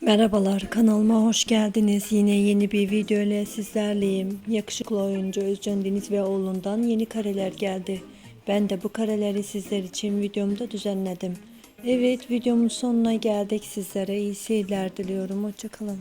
Merhabalar kanalıma hoş geldiniz. Yine yeni bir video ile sizlerleyim. Yakışıklı oyuncu Özcan Deniz ve oğlundan yeni kareler geldi. Ben de bu kareleri sizler için videomda düzenledim. Evet videomun sonuna geldik sizlere iyi seyirler diliyorum. Hoşçakalın.